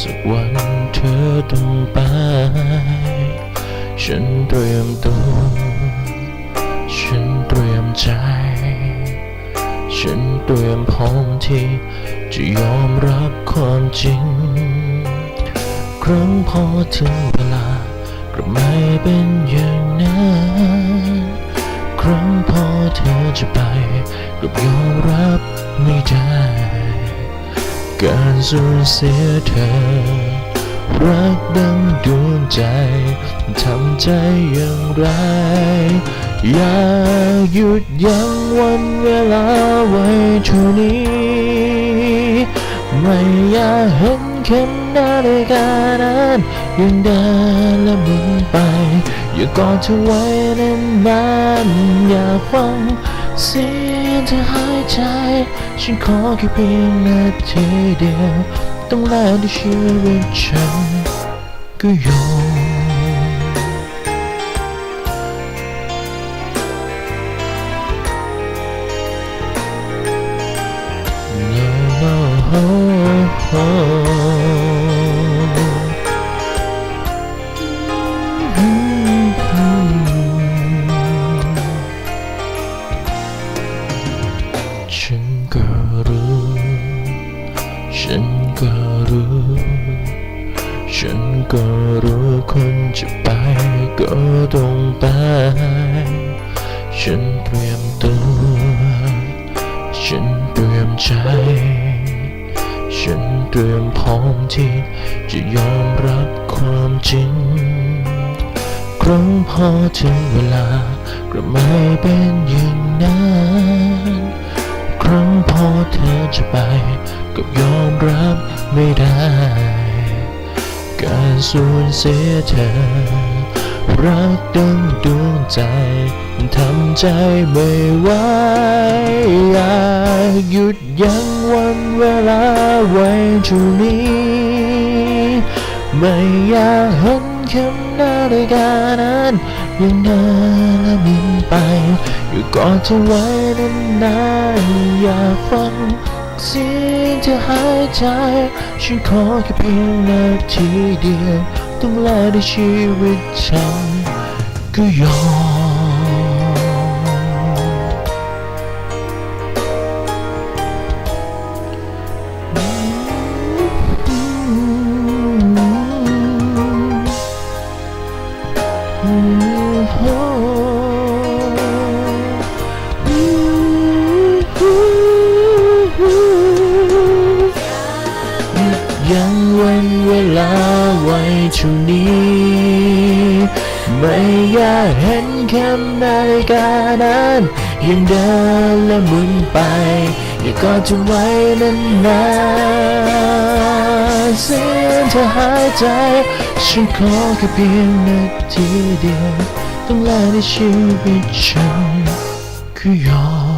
สักวัน เธอต้องไป ฉันเตรียมตัว ฉันเตรียมใจ ฉันเตรียมพร้อมที่จะยอมรับความจริง ครั้งพอถึงเวลาก็ไม่เป็นอย่างนั้น ครั้งพอเธอจะไปก็ยอมรับไม่ได้ การสูญเสียเธอ รักดังดวงใจทำใจอย่างไร อย่าหยุดยั้งวันเวลาไว้เท่านี้ ไม่อยากเห็นเข็มนาฬิกานั้นยังเดินและมุนไป อย่ากอดเธอไว้นานๆอย่าฟัง เสียงเธอหายใจ ฉันขอแค่เพียงนาทีเดียว ต้องแลกด้วยชีวิตฉันก็ยอม ก็รู้คนจะไปก็ต้องไป ฉันเตรียมตัว ฉันเตรียมใจ ฉันเตรียมพร้อมที่จะยอมรับความจริง ครั้งพอถึงเวลาก็ไม่เป็นอย่างนั้นครั้งพอเธอจะไปก็ยอมรับไม่ได้ การสูญเสียเธอ รักดังดวงใจทำใจไม่ไหวอยากหยุดยั้งวันเวลาไว้เท่านี้ ไม่อยากเห็นเข็มนาฬิกานั้นยังเดินและมินไป อยู่กอดเธอไว้นานๆอย่าฟัง สิ่งที่หายใจ ฉันขอแค่เพียงนาทีเดียว ต้องแลกด้วยชีวิตฉันก็ยอม วันเวลาไว้เท่านี้ ไม่อยากเห็นแค่นาฬิกานั้นยังเดินและหมุนไป อยากกอดเธอไว้นานๆเสียงเธอหายใจ ฉันขอแค่เพียงนาทีเดียวต้องแลกในชีวิตฉันคือยอม